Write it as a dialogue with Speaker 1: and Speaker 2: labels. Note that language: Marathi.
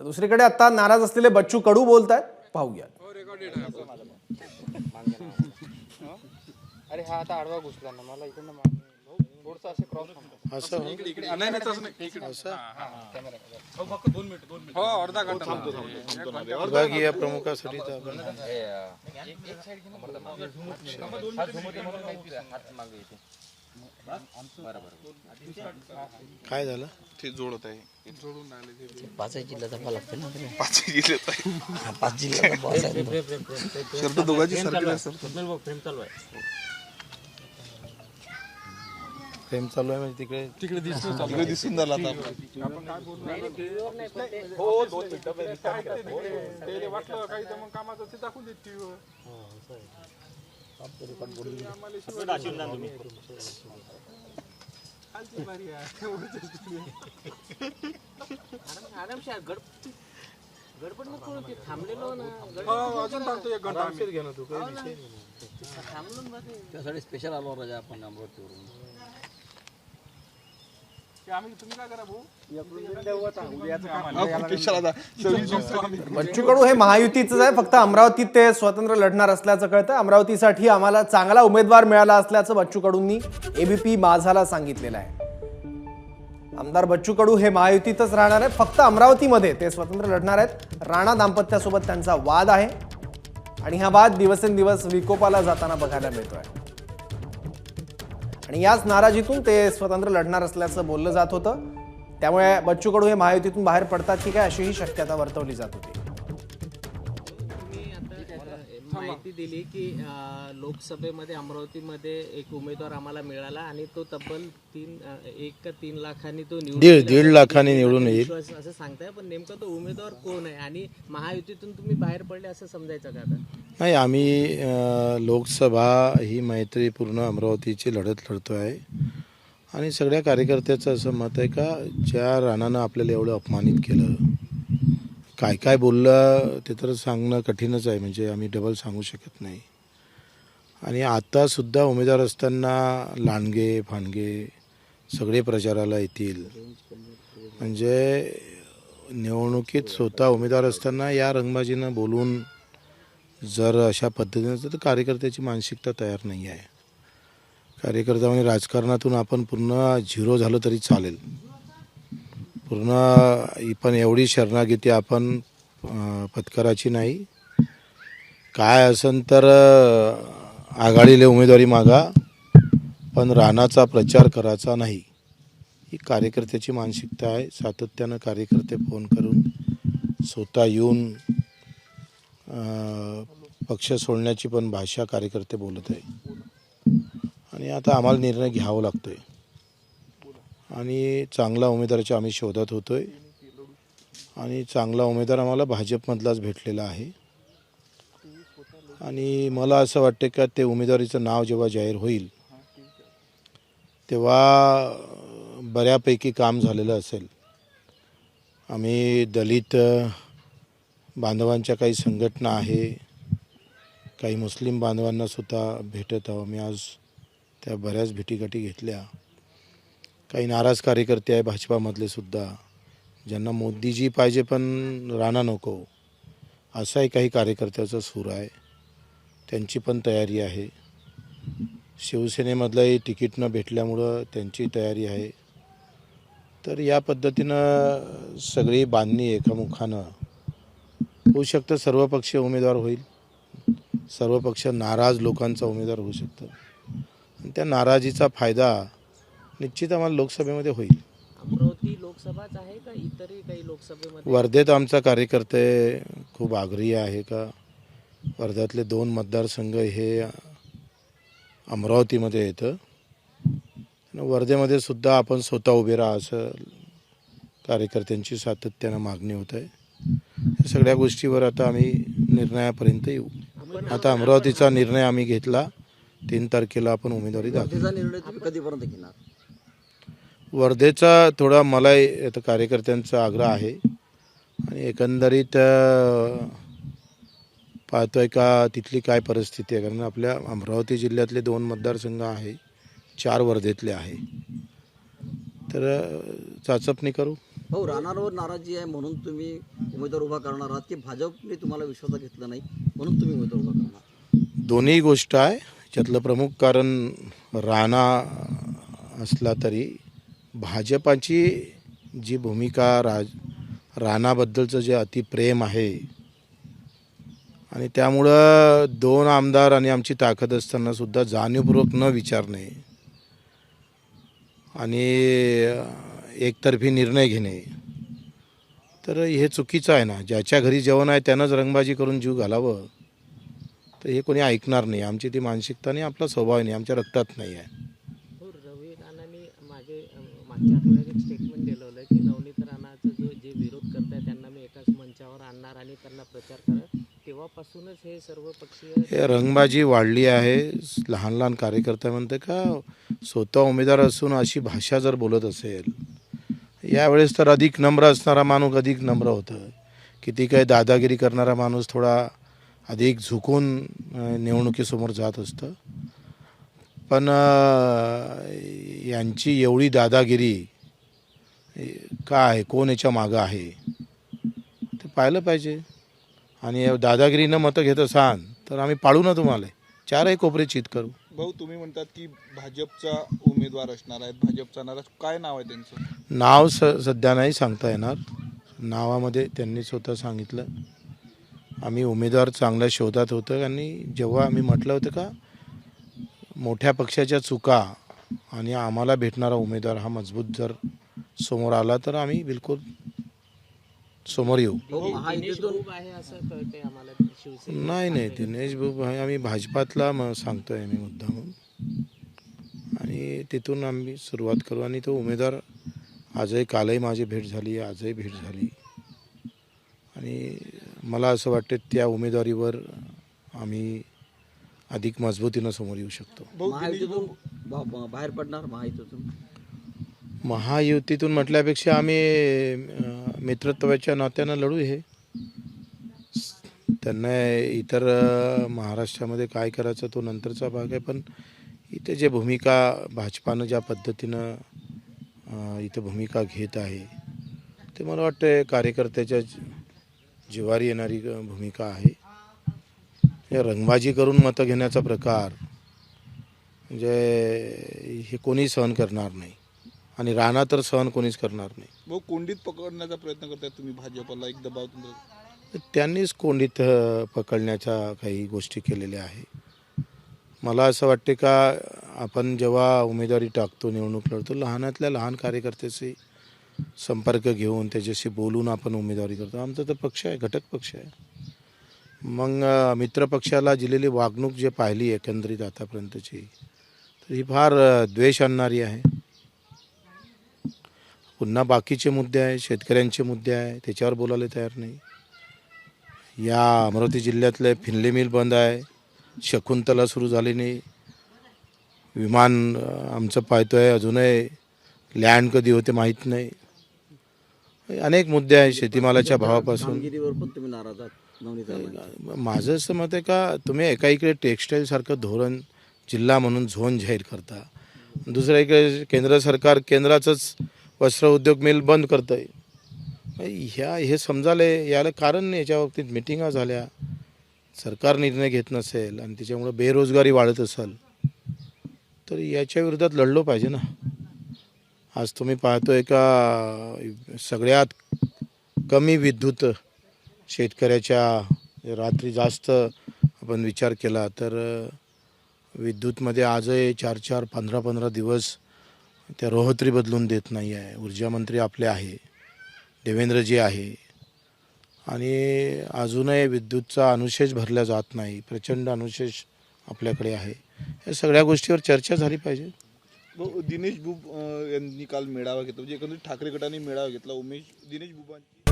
Speaker 1: तर दुसरीकडे आता नाराज असलेले बच्चू कडू बोलत आहेत पाहूया
Speaker 2: अरे हा आता आडवा घुसला ना. मला इकडनं मागे थोडस असे क्रॉस
Speaker 3: असं?
Speaker 4: नाही नाही तसं नाही. इकडे. हो फक्त दोन मिनिट दोन मिनिट. हो अर्धा घंटा थांबतो
Speaker 3: विभागीय प्रमुखासाठी तर आपण काय झालं?
Speaker 4: ते जोडत आहे. जोडून आले ते
Speaker 5: पाच जिल्ह्यात लागते ना
Speaker 4: पाच जिल्ह्यात आहे.
Speaker 5: पाच जिल्ह्यात बॉस आहे
Speaker 4: शर्ट दोघांची सारखी असतात
Speaker 3: प्रेम चालू आहे. म्हणजे तिकडे
Speaker 4: तिकडे दिसतो तिकडे दिसून झाला आता आपण. काय हो दोन मिनिटं ते वाटलं काही तर मग कामाचं ते दाखवून देत टीव्हीवर बारी अजून एक घंटा आम्ही.
Speaker 5: त्यासाठी स्पेशल आलो राजा आपण अमरावतीवरून
Speaker 4: आम्ही तुम्ही काय करा भाऊ
Speaker 1: बच्चू कडू हे महायुतीचंच आहे फक्त अमरावतीत ते स्वतंत्र लढणार असल्याचं कळतं अमरावतीसाठी आम्हाला चांगला उमेदवार मिळाला असल्याचं बच्चू कडूंनी एबीपी माझाला सांगितलेलं आहे आमदार बच्चू कडू हे महायुतीतच राहणार आहेत. फक्त अमरावतीमध्ये ते स्वतंत्र लढणार आहेत. राणा दाम्पत्यासोबत त्यांचा वाद आहे. आणि हा वाद दिवसेंदिवस विकोपाला जाताना बघायला मिळतोय. आणि याच नाराजीतून ते स्वतंत्र लढणार असल्याचं बोललं जात होतं. त्यामुळे बच्चू कडू हे महायुतीतून बाहेर पडतात की काय अशीही शक्यता वर्तवली जात होती.
Speaker 6: माहिती दिली की लोकसभेमध्ये अमरावतीमध्ये एक उमेदवार आम्हाला मिळाला आणि तो तब्बल तीन एक का तीन लाखांनी तो निवडून
Speaker 3: दीड लाखाने निवडून येईल.
Speaker 6: विश्वास असं सांगताय पण नेमकं तो उमेदवार कोण आहे? आणि महायुतीतून तुम्ही बाहेर पडले असं समजायचं का आता?
Speaker 3: नाही आम्ही लोकसभा ही मैत्रीपूर्ण अमरावतीची लढत लढतो आहे. आणि सगळ्या कार्यकर्त्याचं असं मत आहे का ज्या राणानं आपल्याला एवढं अपमानित केलं काय काय बोललं ते तर सांगणं कठीणच आहे. म्हणजे आम्ही डबल सांगू शकत नाही. आणि आत्तासुद्धा उमेदवार असताना लांडगे फांडगे सगळे प्रचाराला येतील. म्हणजे निवडणुकीत स्वतः उमेदवार असताना या रंगबाजीनं बोलून जर अशा पद्धतीनं तर कार्यकर्त्याची मानसिकता तयार नाही आहे. कार्यकर्ता म्हणजे राजकारणातून आपण पूर्ण झिरो झालं तरी चालेल. पूर्ण ही पण एवढी शरणागती आपण पत्कराची नाही. काय असेल तर आघाडीला उमेदवारी मागा पण राणाचा प्रचार करायचा नाही. ही कार्यकर्त्याची मानसिकता आहे. सातत्यानं कार्यकर्ते फोन करून स्वतः येऊन पक्ष सोडण्याची पण भाषा कार्यकर्ते बोलत आहे. आणि आता आम्हाला निर्णय घ्यावा लागतो आहे आणि चांगला उमेदवाराच्या आम्ही शोधात आहे आणि चांगला उमेदवार आम्हाला भाजपमधलाच भेटलेला आहे. आणि मला असं वाटतं का ते उमेदवारीचं नाव जेव्हा जाहीर होईल तेव्हा बऱ्यापैकी काम झालेलं असेल. आम्ही दलित बांधवांच्या काही संघटना आहे काही मुस्लिम बांधवांनासुद्धा भेटत आहो मी आज त्या बऱ्याच भेटीगाठी घेतल्या. काही नाराज कार्यकर्ते आहे भाजपामधले सुद्धा. ज्यांना मोदीजी पाहिजे पण राणा नको असाही काही कार्यकर्त्याचा सूर आहे. त्यांची पण तयारी आहे. शिवसेनेमधलंही तिकीट न भेटल्यामुळं त्यांची तयारी आहे. तर या पद्धतीनं सगळी बांधणी एकामुखानं होऊ शकतं. सर्वपक्षीय उमेदवार होईल. सर्व पक्ष नाराज लोकांचा उमेदवार होऊ शकतं. आणि त्या नाराजीचा फायदा निश्चित आम्हाला लोकसभेमध्ये होईल.
Speaker 6: अमरावती लोकसभाच आहे का इतरही काही लोकसभेमध्ये?
Speaker 3: वर्धेत आमचा कार्यकर्ते खूप आग्रही आहे का? वर्ध्यातले दोन मतदारसंघ हे अमरावतीमध्ये येतं. आणि वर्धेमध्ये सुद्धा आपण स्वतः उभे राहा असं कार्यकर्त्यांची सातत्यानं मागणी होत आहे. या सगळ्या गोष्टीवर आता आम्ही निर्णयापर्यंत येऊ. आता अमरावतीचा निर्णय आम्ही घेतला. तीन तारखेला आपण उमेदवारी दाखल
Speaker 5: कधीपर्यंत घेणार?
Speaker 3: वर्धेचा थोडा मलाही आता कार्यकर्त्यांचा आग्रह आहे. आणि एकंदरीत पाहतोय का तिथली काय परिस्थिती आहे? कारण आपल्या अमरावती जिल्ह्यातले दोन मतदारसंघ आहे चार वर्धेतले आहे. तर चाचपणी करू?
Speaker 5: हो राहणारवर नाराजी आहे म्हणून तुम्ही उमेदवार उभा करणार आहात की भाजपने तुम्हाला विश्वासात घेतलं नाही म्हणून तुम्ही उमेदवार उभा करणार
Speaker 3: दोन्ही गोष्ट आहे. त्यातलं प्रमुख कारण राणा असला तरी भाजपाची जी भूमिका राज राणाबद्दलचं जे अतिप्रेम आहे आणि त्यामुळं दोन आमदार आणि आमची ताकद असतानासुद्धा जाणीवपूर्वक न विचारणे आणि एकतर्फी निर्णय घेणे तर हे चुकीचं आहे ना. ज्याच्या घरी जेवण आहे त्यानंच रंगबाजी करून जीव घालावं तर हे कोणी ऐकणार नाही. आमची ती मानसिकता नाही आपला स्वभाव नाही आमच्या रक्तात नाही आहे
Speaker 6: हो रवी राणांनी मागे अं, मागच्या आठवड्यात एक स्टेटमेंट दिलं होतं की नवनीत राणाचं जो जे विरोध करत आहे त्यांना मी एकाच मंचावर आणणार आणि त्यांना प्रचार करत तेव्हापासूनच हे सर्व पक्षीय
Speaker 3: हे रंगबाजी वाढली आहे. लहान लहान कार्यकर्ते म्हणते का स्वतः उमेदवार असून अशी भाषा जर बोलत असेल यावेळेस तर अधिक नम्र असणारा माणूस अधिक नम्र होतं. किती काही दादागिरी करणारा माणूस थोडा अधिक झुकून निवडणुकीसमोर जात असतं. पण यांची एवढी दादागिरी का आहे? कोण याच्या मागं आहे? ते पाहिलं पाहिजे. आणि दादागिरीनं मतं घेत असाल तर आम्ही पाळू ना तुम्हाला. चारही कोपरे चित करू.
Speaker 4: भाऊ तुम्ही म्हणतात की भाजपचा उमेदवार असणार आहेत भाजपचा नाराज काय नाव आहे त्यांचं?
Speaker 3: नाव स सध्या नाही सांगता येणार. नावामध्ये त्यांनी स्वतः सांगितलं. आम्ही उमेदवार चांगल्या शोधात होतं आणि जेव्हा आम्ही म्हटलं होतं का मोठ्या पक्षाच्या चुका आणि आम्हाला भेटणारा उमेदवार हा मजबूत जर समोर आला तर आम्ही बिलकुल समोर येऊ.
Speaker 5: हो
Speaker 3: नाही नाही दिनेश भाऊ आहे. आम्ही भाजपातला म सांगतोय आम्ही मुद्दा म्हणून. आणि तिथून आम्ही सुरुवात करू. आणि तो उमेदवार आजही कालही माझी भेट झाली आजही भेट झाली. आणि मला असं वाटतं त्या उमेदवारीवर आम्ही अधिक मजबूतीनं समोर येऊ शकतो.
Speaker 5: महायुतीतून बा- बा- बाहेर पडणार महायुतीतून?
Speaker 3: महायुतीतून म्हटल्यापेक्षा आम्ही अं, मित्रत्वाच्या नात्यानं लढू हे. त्यांना इतर अं, महाराष्ट्रामध्ये काय करायचं तो नंतरचा भाग आहे पण इथे जे भूमिका भाजपानं ज्या पद्धतीनं अं, इथं भूमिका घेत आहे ते मला वाटतं कार्यकर्त्याच्या जि- जिवारी येणारी अं, भूमिका आहे. हे रंगबाजी करून मतं घेण्याचा प्रकार. म्हणजे हे कोणी सहन करणार नाही. आणि राणा तर सहन कोणीच करणार नाही.
Speaker 4: भाऊ कोंडीत पकडण्याचा प्रयत्न करताय तुम्ही भाजपला एक दबाव तुमचा?
Speaker 3: त्यांनीच कोंडीत पकडण्याच्या काही गोष्टी केलेल्या आहे. मला असं वाटते का आपण जेव्हा उमेदवारी टाकतो निवडणूक लढतो लहानातल्या लहान कार्यकर्त्याशी संपर्क घेऊन त्याच्याशी बोलून आपण उमेदवारी करतो. आमचा तर पक्ष आहे घटक पक्ष आहे. मग मित्रपक्षाला दिलेली वागणूक जे पाहिली एकंदरीत आतापर्यंतची तर ही फार द्वेष आणणारी आहे. पुन्हा बाकीचे मुद्दे आहे शेतकऱ्यांचे मुद्दे आहे त्याच्यावर बोलायला तयार नाही. या अमरावती जिल्ह्यातले फिनले मिल बंद आहे शकुंतला सुरू झाली नाही विमान आमचं आमचं पाहतोय अजूनही लँड कधी होते माहीत नाही. अनेक मुद्दे आहे शेतीमालाच्या भावापासून. माझं असं मत आहे का तुम्ही एका इकडे टेक्स्टाईलसारखं धोरण जिल्हा म्हणून झोन जाहीर करता. दुसऱ्या इकडे केंद्र सरकार केंद्राचंच वस्त्र उद्योग मिल बंद करतं आहे ह्या हे समजाले याला कारण नाही याच्या बाबतीत मिटिंगा झाल्या. सरकार निर्णय घेत नसेल आणि त्याच्यामुळं बेरोजगारी वाढत असेल तर याच्या विरोधात लढलो पाहिजे ना. आज तुम्ही पाहतोय का सगळ्यात कमी विद्युत शेतकऱ्याच्या रात्री जास्त आपण विचार केला तर विद्युतमध्ये आजही चार चार पंधरा पंधरा दिवस त्या रोहत्री बदलून देत नाही आहे. ऊर्जामंत्री आपले आहे देवेंद्रजी आहे. आणि अजूनही विद्युतचा अनुशेष भरला जात नाही प्रचंड अनुशेष आपल्याकडे आहे. या सगळ्या गोष्टीवर चर्चा झाली पाहिजे.
Speaker 4: दिनेश बुब यांनी काल मेळावा घेतला. म्हणजे एकंदरीत ठाकरे गटाने मेळावा घेतला. उमेश दिनेश बुबांची